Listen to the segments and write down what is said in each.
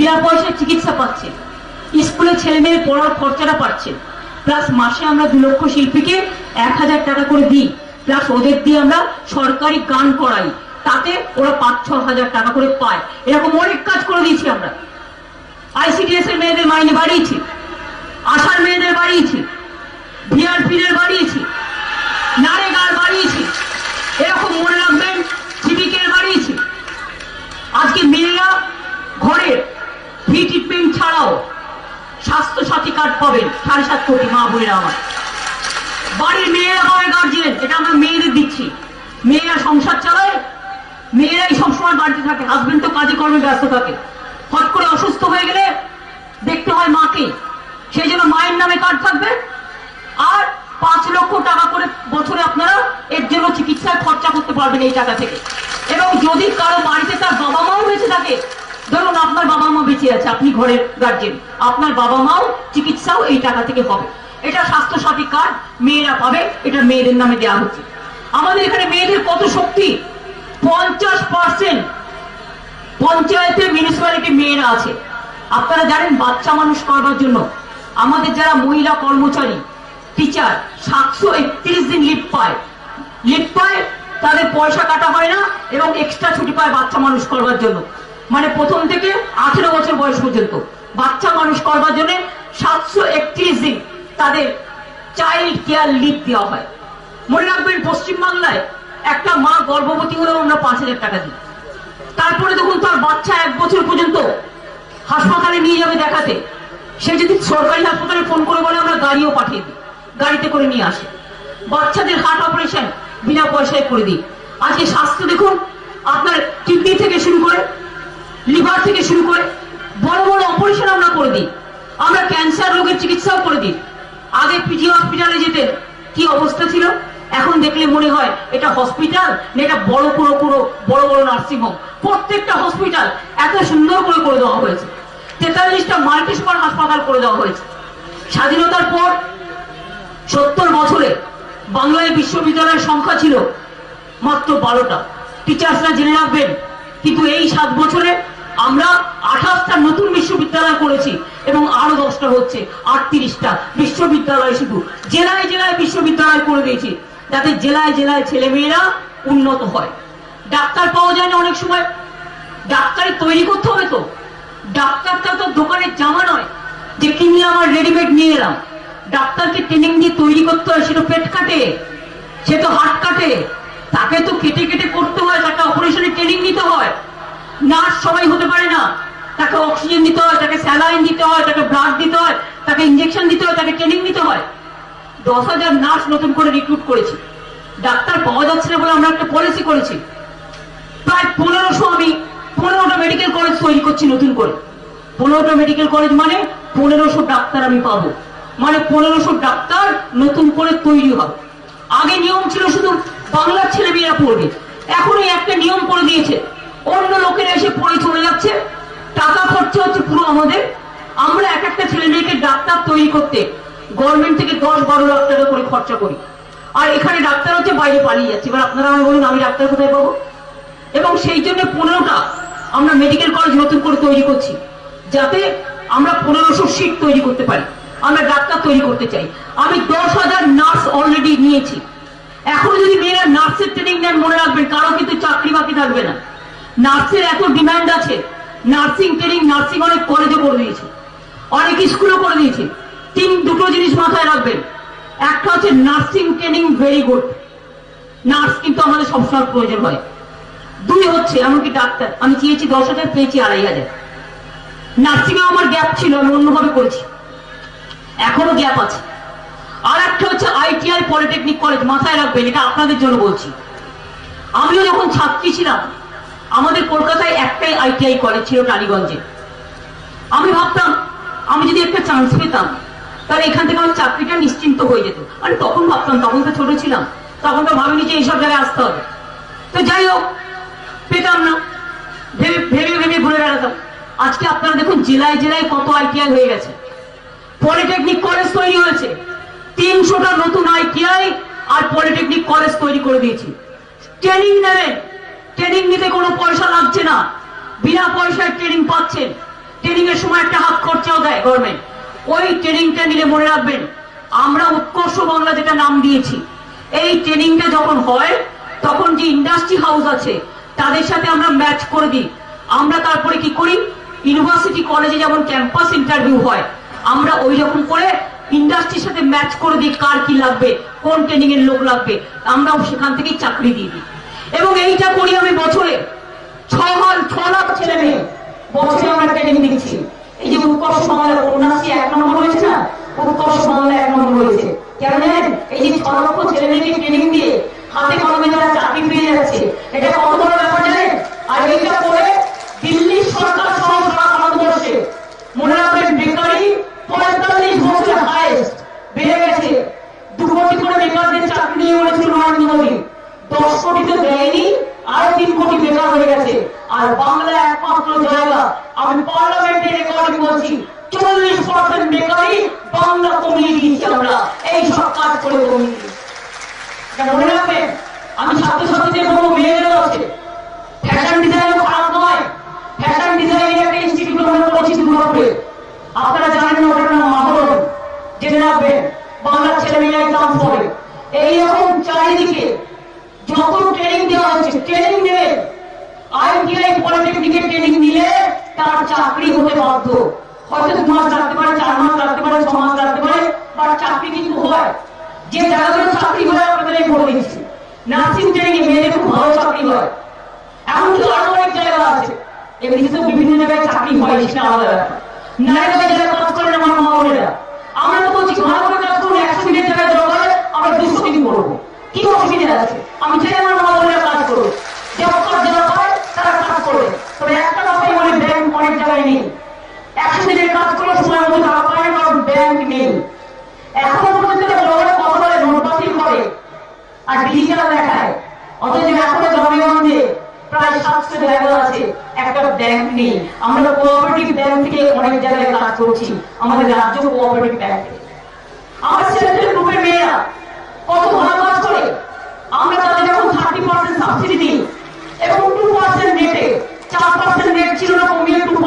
বিনা পয়সায় চিকিৎসা পাচ্ছে। স্কুলে ছেলে মেয়ে পড়ার খরচাটা পাচ্ছে। প্লাস মাসে আমরা দু লক্ষ শিল্পীকে এক হাজার টাকা করে দিই। প্লাস ওদের দিয়ে আমরা সরকারি গান করাই। তাতে ওরা পাঁচ, ছ হাজার টাকা করে পায়। এরকম অনেক কাজ করে দিয়েছি আমরা। আইসিডিএস এর মেয়েদের মাইনে বাড়িয়েছি। আশার মেয়েদের বাড়িয়েছি। ভিআরপিদের বাড়িয়েছি। পাবেন সাড়ে সাত কোটি মা বোনেরা আমার। বাড়ির মেয়েরা হবে গার্জিয়ান এটা আমরা মেয়েদের দিচ্ছি। মেয়েরা সংসার চালায়, মেয়েরাই সবসময় বাড়িতে থাকে। হাজবেন্ড তো কাজে কর্মে ব্যস্ত থাকে। হট করে অসুস্থ হয়ে গেলে দেখতে হয় মাকে। সেই জন্য মায়ের নামে কার্ড থাকবে। আর পাঁচ লক্ষ টাকা করে বছরে আপনারা এর জন্য চিকিৎসায় খরচা করতে পারবেন এই টাকা থেকে। এবং যদি কারও বাড়িতে তার বাবা মাও বেঁচে থাকে ধরুন আপনার বাবা মা বেঁচে আছে, আপনি ঘরের গার্জেন আপনার বাবা মাও চিকিৎসাও এই টাকা থেকে হবে। এটা স্বাস্থ্য সাথী কার্ড মেয়েরা পাবে, এটা মেয়েদের নামে দেওয়া হচ্ছে। আমাদের এখানে মেয়েদের কত শক্তি? পঞ্চাশ পার্সেন্ট পঞ্চায়েতে মিউনিসিপ্যালিটি মেয়েরা আছে। আপনারা জানেন, বাচ্চা মানুষ করবার জন্য আমাদের যারা মহিলা কর্মচারী টিচার সাতশো একত্রিশ দিন লিভ পায়। লিভ পায়, তাদের পয়সা কাটা হয় না এবং এক্সট্রা ছুটি পায় বাচ্চা মানুষ করবার জন্য। মানে প্রথম থেকে আঠেরো বছর বয়স পর্যন্ত। বাচ্চা মানুষ করবার জন্য সাতশো একত্রিশ দিন তাদের চাইল্ড কেয়ার লিভ দেওয়া হয়। মনে রাখবেন পশ্চিমবাংলায় একটা মা গর্ভবতী হলেও আমরা পাঁচ হাজার টাকা দিই। তারপরে দেখুন তার বাচ্চা এক বছর পর্যন্ত হাসপাতালে নিয়ে যাবে দেখাতে, সে যদি সরকারি হাসপাতালে ফোন করে বলে, আমরা গাড়িও পাঠিয়ে দিই, গাড়িতে করে নিয়ে আসে। বাচ্চাদের হার্ট অপারেশন বিনা পয়সায় করে দিই। আজকে স্বাস্থ্য দেখুন, আপনার কিডনি থেকে শুরু করে লিভার থেকে শুরু করে বড় বড় অপারেশন আমরা করে দিই। আমরা ক্যান্সার রোগের চিকিৎসাও করে দিই। আগে পিজি হসপিটালে যেতেন, কি অবস্থা ছিল? এখন দেখলে মনে হয় এটা হসপিটাল না এটা বড় পুরো পুরো বড় বড় নার্সিং হোম প্রত্যেকটা হসপিটাল এত সুন্দর করে করে দেওয়া হয়েছে। তেতাল্লিশটা মাল্টি সুপার হাসপাতাল করে দেওয়া হয়েছে। স্বাধীনতার পর সত্তর বছরে বাংলায় বিশ্ববিদ্যালয়ের সংখ্যা ছিল মাত্র বারোটা। টিচার্সরা জেনে রাখবেন কিন্তু এই সাত বছরে আমরা আঠাশটা নতুন বিশ্ববিদ্যালয় করেছি এবং আরও দশটা হচ্ছে, আটত্রিশটা বিশ্ববিদ্যালয় শুধু। জেলায় জেলায় বিশ্ববিদ্যালয় করে দিয়েছি, যাতে জেলায় জেলায় ছেলে মেয়েরা উন্নত হয়। ডাক্তার পাওয়া যায় না অনেক সময়। ডাক্তারি তৈরি করতে হবে তো। ডাক্তারটা তো দোকানের জামা নয় যে কিনলাম আমার রেডিমেড নিয়ে এলাম। ডাক্তারকে ট্রেনিং দিয়ে তৈরি করতে হয় সেটা পেট কাটে, সে তো হাত কাটে। তাকে তো কেটে কেটে করতে হয়, তাকে অপারেশনে ট্রেনিং নিতে হয়। নার্স সবাই হতে পারে না। তাকে অক্সিজেন দিতে হয়, তাকে স্যালাইন দিতে হয়, তাকে ব্লাড দিতে হয়, তাকে ইঞ্জেকশন দিতে হয়, তাকে ট্রেনিং দিতে হয়। দশ হাজার নার্স নতুন করে রিক্রুট করেছি। ডাক্তার পাওয়া যাচ্ছে না বলে আমরা একটা পলিসি করেছি। প্রায় পনেরোশো আমি, পনেরোটা মেডিকেল কলেজ তৈরি করছি নতুন করে। পনেরোটা মেডিকেল কলেজ মানে পনেরোশো ডাক্তার আমি পাবো। মানে পনেরোশো ডাক্তার নতুন করে তৈরি হবে। আগে নিয়ম ছিল শুধু বাংলার ছেলে মেয়েরা পড়বে। এখন এই একটা নিয়ম করে দিয়েছে। অন্য লোকেরা এসে পড়ে চলে যাচ্ছে। টাকা খরচা হচ্ছে পুরো আমাদের। আমরা এক একটা ছেলে মেয়েকে ডাক্তার তৈরি করতে গভর্নমেন্ট থেকে দশ বারো লাখ টাকা করে খরচা করি। আর এখানে ডাক্তার হচ্ছে বাইরে পালিয়ে যাচ্ছে। এবার আপনারা আমায় বলুন, আমি ডাক্তার কোথায় পাবো? এবং সেই জন্য পনেরোটা আমরা মেডিকেল কলেজ নতুন করে তৈরি করছি। যাতে আমরা পনেরোশো সিট তৈরি করতে পারি। আমরা ডাক্তার তৈরি করতে চাই। আমি দশ হাজার নার্স অলরেডি নিয়েছি। এখন যদি মেয়েরা নার্সের ট্রেনিং নেন মনে রাখবেন, কারও কিন্তু চাকরি বাকি থাকবে না। নার্সের এত ডিমান্ড আছে নার্সিং ট্রেনিং নার্সিং অনেক কলেজে করে দিয়েছে, অনেক স্কুলও করে দিয়েছে। তিন, দুটো জিনিস মাথায় রাখবেন। একটা হচ্ছে nursing training very good nurse কিন্তু আমাদের সবসময় প্রয়োজন হয়। দুই হচ্ছে, এমনকি ডাক্তার, আমি চেয়েছি দশ হাজার, পেয়েছি আড়াই হাজার। নার্সিং এ আমার গ্যাপ ছিল, আমি অন্যভাবে করেছি। এখনও গ্যাপ আছে। আর একটা হচ্ছে আইটিআই পলিটেকনিক কলেজ মাথায় রাখবেন, এটা আপনাদের জন্য বলছি। আমিও যখন ছাত্রী ছিলাম, আমাদের কলকাতায় একটাই আইটিআই কলেজ ছিল টালিগঞ্জে। আমি ভাবতাম, আমি যদি একটা চান্স পেতাম, তাহলে এখান থেকে আমার চাকরিটা নিশ্চিন্ত হয়ে যেত। মানে তখন ভাবতাম, তখন তো ছোট ছিলাম, তখন তো ভাবিনি যে এইসব জায়গায় আসতে হবে। তো যাই হোক, পেতাম না, ভেবে ভেবে ভেবে ঘুরে বেড়াতাম। আজকে আপনারা দেখুন, জেলায় জেলায় কত আইটিআই হয়ে গেছে। পলিটেকনিক কলেজ তৈরি হয়েছে। তিনশোটা নতুন আইটিআই আর পলিটেকনিক কলেজ তৈরি করে দিয়েছি। ট্রেনিং নেবেন ট্রেনিং নিতে কোনো পয়সা লাগছে না। বিনা পয়সায় ট্রেনিং পাচ্ছেন ট্রেনিং এর সময় একটা হাত খরচাও দেয় গভর্নমেন্ট ওই ট্রেনিংটা নিলে মনে রাখবেন, আমরা উৎকর্ষ বাংলা যেটা নাম দিয়েছি, এই ট্রেনিংটা যখন হয়, তখন যে ইন্ডাস্ট্রি হাউস আছে, তাদের সাথে আমরা ম্যাচ করে দিই। আমরা তারপরে কি করি? ইউনিভার্সিটি কলেজে যেমন ক্যাম্পাস ইন্টারভিউ হয় আমরা ওই রকম করে ইন্ডাস্ট্রির সাথে ম্যাচ করে দিই কার কি লাগবে, কোন ট্রেনিং এর লোক লাগবে, আমরাও সেখান থেকেই চাকরি দিয়ে দিই। এবং এইটা করি আমি বছরে ছ লাখ ছেলে মেয়ে। বছরে আমরা ট্রেনিং দিচ্ছি। এই যে উৎকর্ষ কন্যাশ্রী এক নম্বর হয়েছে না? উৎকর্ষ বাংলা এক নম্বর হয়েছে। কেন এই যে ছ লক্ষ ছেলে মেয়েকে ট্রেনিং দিয়ে হাতে কলমে যারা চাকরি পেয়ে যাচ্ছে এটা কত বড় ব্যাপার জানেন আর এইটা করে দিল্লি সরকার সহ সারা ভারতবর্ষে মনে রাখবেন বেকারি পঁয়তাল্লিশ বছর হাইস্ট বেড়ে গেছে দু কোটি করে বেকারদের চাকরি নিয়ে বলেছিল নরেন্দ্র মোদী দশ কোটি তো দেয়নি আর তিন কোটি বেকার হয়ে গেছে আর বাংলা একমাত্র জায়গা। আমি পার্লামেন্টে রেকর্ডিং বলছি চল্লিশ পার্সেন্ট বেকারি, বাংলা কমিয়ে দিয়েছি আমরা। এই সব কাজ করে কমিয়ে মনে রাখবেন, আমি ছাত্রছাত্রীদের বলব মেয়েদেরও আছে ফ্যাশন ডিজাইন খারাপ নয়। ফ্যাশন ডিজাইন একটা ইনস্টিটিউট আমরা করেছি দুর্গাপুরে। আপনারা জানেন ওটার নাম মাহরণ জেনে রাখবেন, বাংলার ছেলে মেয়ে এক্সাম পড়ে এইরকম চারিদিকে যত ট্রেনিং দেওয়া হচ্ছে ট্রেনিং আইটিআই পলিটেকনিকের ট্রেনিং নিলে তার চাকরি হতে বাধ্য। হয়তো দু মাস লাগতে পারে, চার মাস লাগতে পারে, ছ মাস লাগতে পারে বা চাকরি কিন্তু হয়। যে জায়গাগুলো চাকরি হয় আপনাদের আমি বলে দিচ্ছি। নার্সিং ট্রেনিং মেয়েদের খুব ভালো চাকরি হয়। এমনকি আরও অনেক জায়গা আছে। এমনি তো বিভিন্ন জায়গায় চাকরি হয় সেটা আলাদা ব্যাপার। নারীরা কাজ করেন, আমার মা বোনেরা, আমরা তো বলছি ভালো করে কাজ করুন, একশো দিনের জায়গায় দরকার আমরা দুশো দিন করব কি অসুবিধা আছে? আমি চাই আমার মা বোনেরা কাজ করুন যারা কাজ যারা পায় তারা কাজ করবে তবে একটা কথাই বলে ব্যাংক অনেক জায়গায় নেই। একশো দিনের কাজ করলে সময় মতো পায় না ব্যাংক নেই। এখনও পর্যন্ত কথা বলে নোট বাতিল করে। আর ডিজিটাল দেখায়। অথচ এখনও প্রায় একটা ব্যাংক নেই। আমরা কোঅপারেটিভ ব্যাংক থেকে অনেক জায়গায় কাজ করছি। আমাদের রাজ্য কোঅপারেটিভ ব্যাংক আমার হেল্প গ্রুপের মেয়েরা কত ভালো কাজ করে। আমরা তাদের যখন থার্টি পার্সেন্ট সাবসিডি দিই, এবং টু পার্সেন্ট নেটে চার পার্সেন্ট নেট করে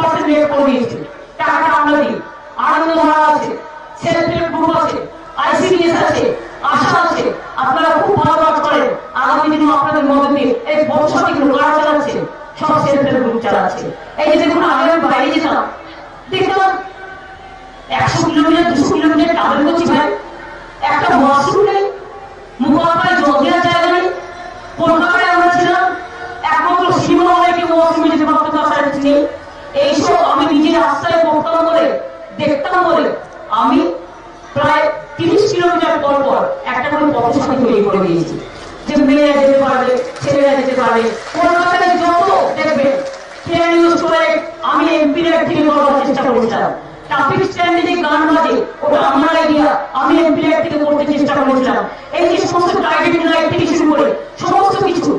চালাচ্ছে? সব চালাচ্ছে। এই যে দেখুন আমি বাইরে যেতাম। দেখলাম একশো কিলোমিটার, দুশো কিলোমিটার ট্রাভেল করছি ভাই। একটা ওয়াশরুম নেই মুখোপায় জল দেওয়ার জায়গা নেই কলকাতায় আমরা ছিলাম একমাত্র সিনেমা হলে কেউ ওয়াশরুমে যেতে পারতো না তার নেই এইসব আমি নিজে রাস্তায় পড়তাম বলে দেখতাম বলে আমি প্রায় তিরিশ কিলোমিটার পর পর পথসাথী তৈরি করে দিয়েছি। যে মেয়েরা যেতে পারবে, ছেলেরা যেতে পারবে, কলকাতায় যত দেখবে আমি এমপি থেকে করার চেষ্টা করেছিলাম শুরু করে সমস্ত কিছু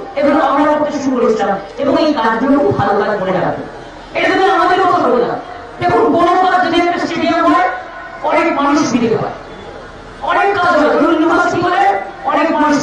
এবং এই কাজগুলো ভালো কাজ রাখবে এটা যদি আমাদের কথা বললাম দেখুন কোনো কাজ যদি একটা হয়, অনেক মানুষ ফিরে পায় অনেক কাজ হয় ধরুন ইউনিভার্সিটি হলে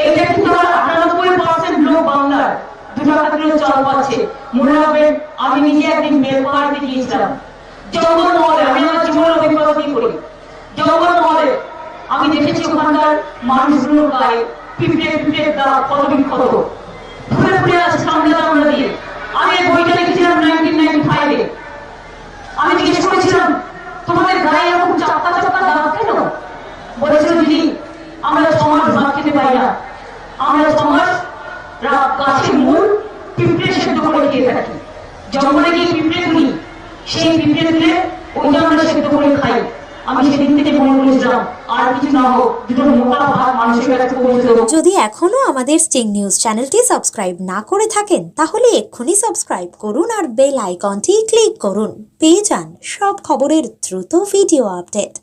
এইটা কিন্তু আটানব্বই পার্সেন্ট লোক বাংলার। দু টাকা কিলো চাল পাচ্ছে মনে রাখবেন, আমি নিজে একদিন বেলপাহাড়িতে গিয়েছিলাম জঙ্গল মহলে, আমি আমার জীবনের অভিজ্ঞতা দিয়ে করি? জঙ্গল আমি দেখেছি ওখানকার মানুষগুলোর গায়ে পিঁপড়ে পিঁপড়ে দাঁত কত বিক্ষত। ঘুরে ঘুরে আছে সামনে আমরা দিয়ে। আমি বইটা লিখেছিলাম নাইনটিন নাইনটি ফাইভে আমি জিজ্ঞেস করেছিলাম, তোমাদের গায়ে এরকম চাপা চাপা দাঁত কেন? বলেছিল, দিদি আমরা সমাজ গাছের মূল পিঁপড়ে সেদ্ধ করে খেয়ে থাকি। জঙ্গলে গিয়ে পিঁপড়ে তুলি, সেই পিঁপড়ে তুলে আমরা সেদ্ধ করে খাই। যদি এখনও আমাদের স্টিং নিউজ চ্যানেলটি সাবস্ক্রাইব না করে থাকেন, তাহলে এক্ষুনি সাবস্ক্রাইব করুন আর বেল আইকনটি ক্লিক করুন। পেয়ে যান সব খবরের দ্রুত ভিডিও আপডেট।